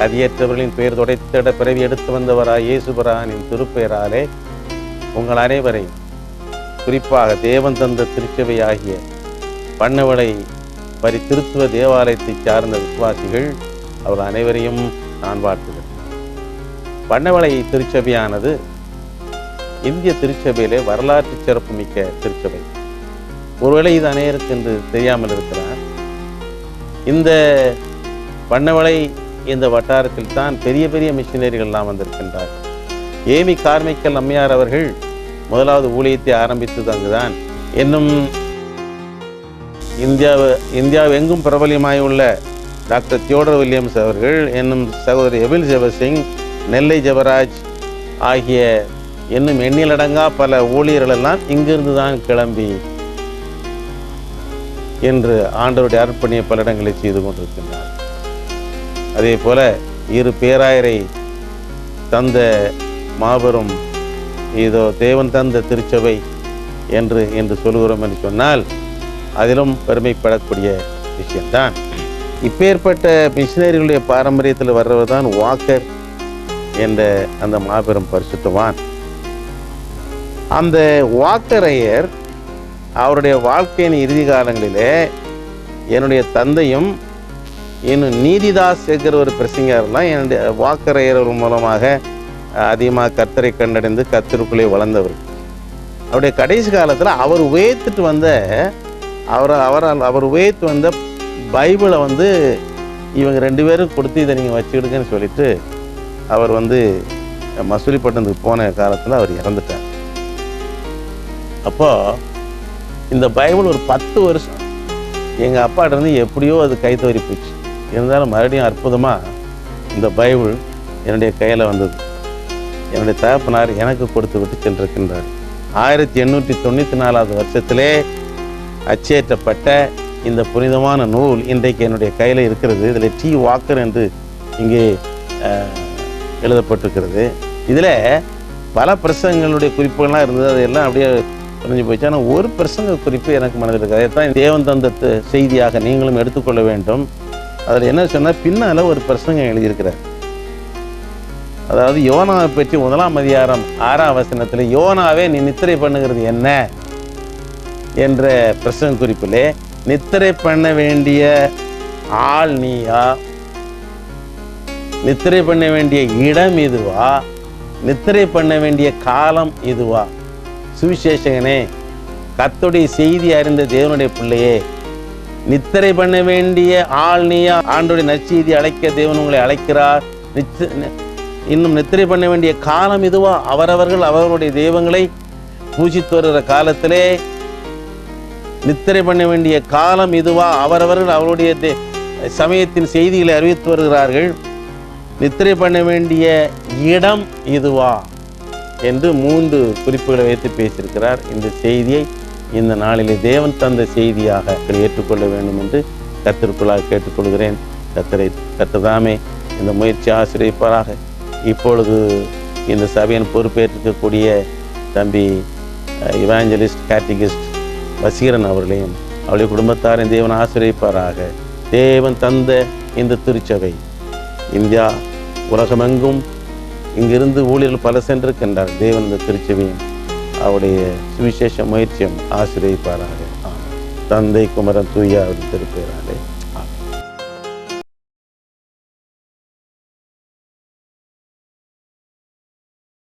கதியற்றவர்களின் பெயர் துடைத்திட பிறவி எடுத்து வந்தவராய் இயேசுபரானின் திருப்பெயராலே உங்கள் அனைவரையும் குறிப்பாக தேவன் தந்த திருச்சபையாகிய பண்ணவளை பரி திருத்துவ தேவாலயத்தை சார்ந்த விசுவாசிகள் அவர்கள் அனைவரையும் நான் வாழ்த்துகிறேன். பண்ணவளை திருச்சபையானது இந்திய திருச்சபையிலே வரலாற்று சிறப்புமிக்க திருச்சபை. ஒருவேளை இது அநேருக்கு என்று தெரியாமல் இருக்கிறார். இந்த பண்ணவளை இந்த வட்டாரத்தில் தான் பெரிய பெரிய மிஷினரிகள்லாம் வந்திருக்கின்றார். ஏமி கார்மிக்கல் அம்மையார் அவர்கள் முதலாவது ஊழியத்தை ஆரம்பித்தது அங்குதான். இன்னும் இந்தியாவை இந்தியாவு எங்கும் பிரபலியமாய் உள்ள டாக்டர் தியோடர் வில்லியம்ஸ் அவர்கள் என்னும் சகோதரி எபில் ஜெபசிங் நெல்லை ஜெபராஜ் ஆகிய இன்னும் எண்ணிலடங்கா பல ஊழியர்கள் எல்லாம் இங்கிருந்து தான் கிளம்பி என்று ஆண்டவருடைய அர்ப்பணியை பல இடங்களை செய்து கொண்டிருக்கின்றார். அதே போல இரு பேராயரை தந்த மாபெரும் இதோ தேவன் தந்த திருச்சபை என்று என்று சொல்கிறோம் என்று சொன்னால் அதிலும் பெருமைப்படக்கூடிய விஷயம்தான். இப்பேற்பட்ட மிஷினரிகளுடைய பாரம்பரியத்தில் வர்றவர் தான் வாக்கர் என்ற அந்த மாபெரும் பரிசுத்தவான். அந்த வாக்கரையர் அவருடைய வாழ்க்கையின் இறுதி காலங்களிலே என்னுடைய தந்தையும் இன்னும் நீதிதாஸ் சேகர் ஒரு பிரசங்கர்லாம் என்னுடைய வாக்கரையர் மூலமாக அதிகமாக கத்தரை கண்டடைந்து கத்திற்குள்ளே வளர்ந்தவர். அவருடைய கடைசி காலத்தில் அவர் உயர்த்துட்டு வந்த அவர் அவரால் அவர் உயர்த்து வந்த பைபிளை வந்து இவங்க ரெண்டு பேரும் கொடுத்து இதை நீங்கள் வச்சுக்கிடுங்கன்னு சொல்லிட்டு அவர் வந்து மசூலிப்பட்டினத்துக்கு போன காலத்தில் அவர் இறந்துட்டார். அப்போது இந்த பைபிள் ஒரு பத்து வருஷம் எங்கள் அப்பாட்டிருந்து எப்படியோ அது கைத்தவறி போச்சு. இருந்தாலும் மறுபடியும் அற்புதமாக இந்த பைபிள் என்னுடைய கையில் வந்தது. என்னுடைய தகப்பனார் எனக்கு கொடுத்து விட்டு சென்றிருக்கின்றார். ஆயிரத்தி எண்ணூற்றி தொண்ணூற்றி நாலாவது வருஷத்திலே அச்சேற்றப்பட்ட இந்த புனிதமான நூல் இன்றைக்கு என்னுடைய கையில் இருக்கிறது. இதில் டி வாக்கர் என்று இங்கே எழுதப்பட்டிருக்கிறது. இதில் பல பிரசங்கங்களுடைய குறிப்புகள்லாம் இருந்தது. அதெல்லாம் அப்படியே குறைஞ்சி போச்சு. ஆனால் ஒரு பிரசங்க குறிப்பு எனக்கு மனதில் இருக்குது. அதைத்தான் தேவன் தந்த செய்தியாக நீங்களும் எடுத்துக்கொள்ள வேண்டும். அதில் என்ன சொன்னால் பின்னால் ஒரு பிரசங்கம் எழுதியிருக்கிறார். அதாவது யோனாவை பற்றி முதலாம் அதிகாரம் ஆறாம் வசனத்தில் யோனாவே நீ நித்திரை பண்ணுகிறது என்ன? என்ற பிரசங்க குறிப்பிலே நித்திரை பண்ண வேண்டிய ஆள் நீயா? நித்திரை பண்ண வேண்டிய இடம் இதுவா? நித்திரை பண்ண வேண்டிய காலம் இதுவா? சுவிசேஷகனே கத்துடைய செய்தி அறிந்த தேவனுடைய பிள்ளையே நித்திரை பண்ண வேண்டிய ஆள் நீயா? ஆண்டோடைய நற்செய்தி அழைக்க தேவன் உங்களை அழைக்கிறார். இன்னும் நித்திரை பண்ண வேண்டிய காலம் இதுவா? அவரவர்கள் அவர்களுடைய தெய்வங்களை பூஜித்து வருகிற காலத்திலே நித்திரை பண்ண வேண்டிய காலம் இதுவா? அவரவர்கள் அவருடைய தே- சமயத்தின் செய்திகளை அறிவித்து வருகிறார்கள். நித்திரை பண்ண வேண்டிய இடம் இதுவா? என்று மூன்று குறிப்புகளை வைத்து பேசியிருக்கிறார். இந்த செய்தியை இந்த நாளிலே தேவன் தந்த செய்தியாக ஏற்றுக்கொள்ள வேண்டும் என்று கத்திற்குள்ளாக கேட்டுக்கொள்கிறேன். கத்தரை கத்ததாமே இந்த முயற்சி ஆசிரியப்பாராக இப்பொழுது இந்த சபையின் பொறுப்பேற்றிருக்கக்கூடிய தம்பி இவாஞ்சலிஸ்ட் கேட்டிகிஸ்ட் வசீரன் அவர்களையும் அவருடைய குடும்பத்தாரின் தேவன் ஆசிரியப்பாராக தேவன் தந்த இந்த திருச்சபை இந்தியா உலகமெங்கும் இங்கிருந்து ஊழியர்கள் பல சென்றிருக்கின்றார் தேவன் இந்த திருச்சபையும் அவருடைய சுவிசேஷ முயற்சியும் ஆசிரியப்பாராக. தந்தை குமரன் தூயா திருப்பேராலே.